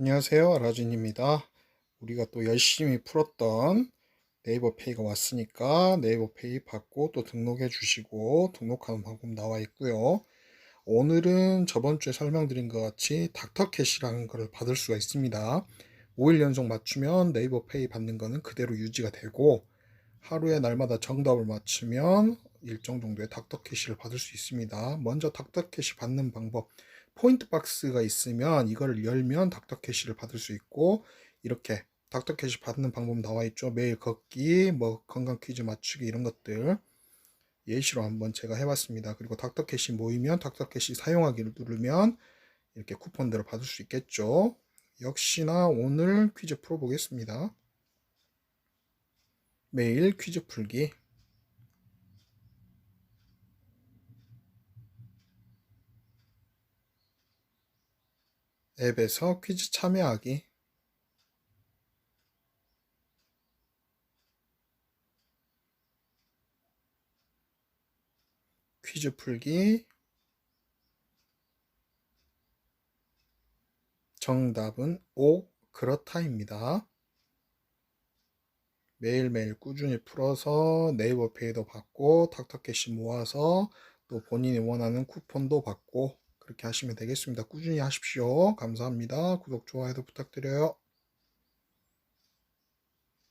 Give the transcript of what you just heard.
안녕하세요. 아라진입니다. 우리가 또 열심히 풀었던 네이버 페이가 왔으니까 네이버 페이 받고 또 등록해 주시고 등록하는 방법 나와 있고요. 오늘은 저번 주에 설명드린 것 같이 닥터캐시라는 것을 받을 수가 있습니다. 5일 연속 맞추면 네이버 페이 받는 거는 그대로 유지가 되고 하루에 날마다 정답을 맞추면 일정 정도의 닥터캐시를 받을 수 있습니다. 먼저 닥터캐시 받는 방법 포인트 박스가 있으면 이걸 열면 닥터 캐시를 받을 수 있고 이렇게 닥터 캐시 받는 방법 나와 있죠. 매일 걷기, 뭐 건강 퀴즈 맞추기 이런 것들 예시로 한번 제가 해봤습니다. 그리고 닥터 캐시 모이면 닥터 캐시 사용하기를 누르면 이렇게 쿠폰들을 받을 수 있겠죠. 역시나 오늘 퀴즈 풀어보겠습니다. 매일 퀴즈 풀기 앱에서 퀴즈 참여하기 퀴즈 풀기 정답은 O 그렇다입니다. 매일매일 꾸준히 풀어서 네이버 페이도 받고 닥터캐시 모아서 또 본인이 원하는 쿠폰도 받고 그렇게 하시면 되겠습니다. 꾸준히 하십시오. 감사합니다. 구독, 좋아요도 부탁드려요.